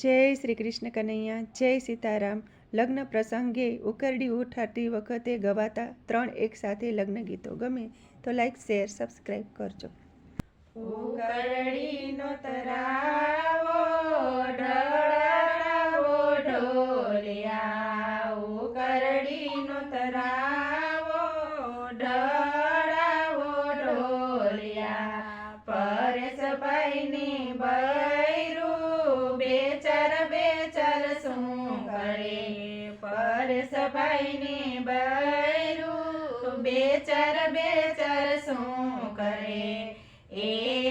જય શ્રી કૃષ્ણ કનૈયા, જય સીતારામ. લગ્ન પ્રસંગે ઉકરડી ઉઠાડતી વખતે ગવાતા ત્રણ એકસાથે લગ્ન ગીતો ગમે તો લાઈક શેર સબસ્ક્રાઈબ કરજો. ઉકરડીનો તરાવો ઢળાવો ઢોલિયા. ઉકરડીનો તરાવો ઢળાવો ઢોલિયા. પરેશભાઈની બૈરું પરેશભાઈની બૈરું બેચર બેચર શું કરે? એક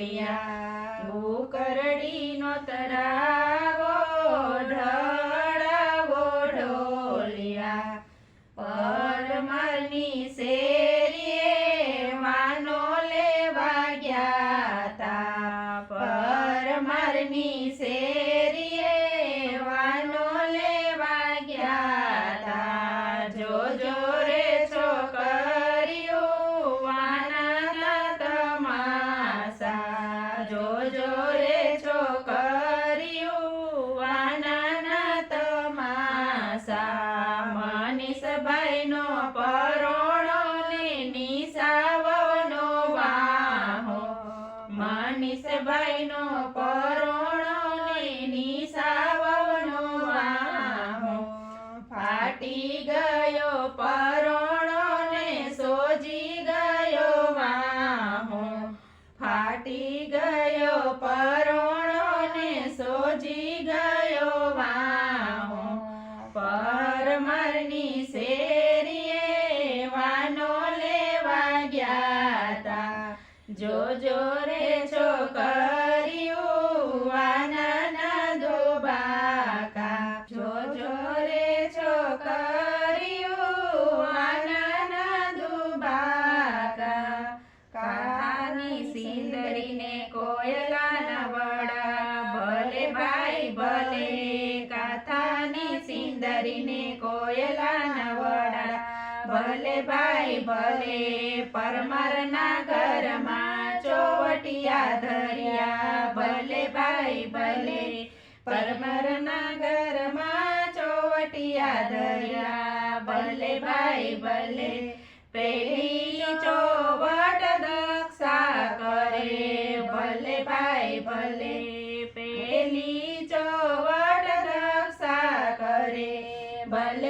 ઢોલિયા નો તરાવો ઢળાવો ઢોલિયા. પરમરની શેરીએ માનો લેવા ગયા તા. પરમરની શેરીએ ફાટી ગયો પરોણો ને સોજી ગયો વાહો. પરમરની શેરીએ વાનો લેવા ગયા તા. જોજો રે સિંદરીને કોયલા નવડા ભલે ભાઈ, ભલે પરમારના ઘરમાં ચોવટિયા ધર્યા. ભલે ભાઈ, ભલે પરમારના ઘરમાં ચોવટિયા ધર્યા. ભલે ભાઈ, ભલે પેલી ચોવટ દક્ષા કરે. ભલે ભાઈ, ભલે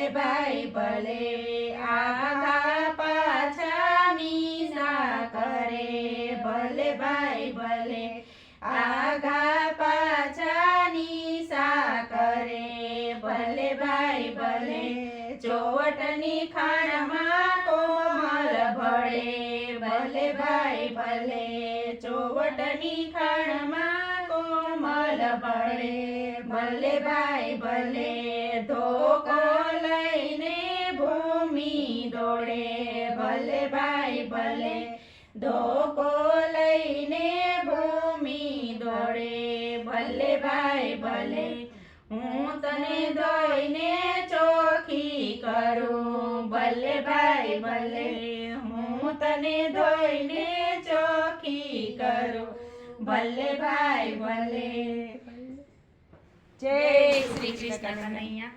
ભાઈ ભલે આગા પાછા મીના કરે. ભલે ભાઈ ભલે આગા પાછા નિશા કરે. ભલે ભાઈ ભલે ચોવટની ખાણમાં કોમલ ભળે. ભલે ભાઈ ભલે ચોવટની ખાણમાં કોમલ ભળે. ભલે ભાઈ ભલે ધોકો ભાઈ ભલે ધોકો લઈને ભૂમિ દોડે ભલે ભાઈ ભલે હું તને ધોઈને ચોખી કરું ભલે ભાઈ ભલે હું તને ધોઈને ચોખી કરું ભલે ભાઈ ભલે જય શ્રી કૃષ્ણ કનૈયા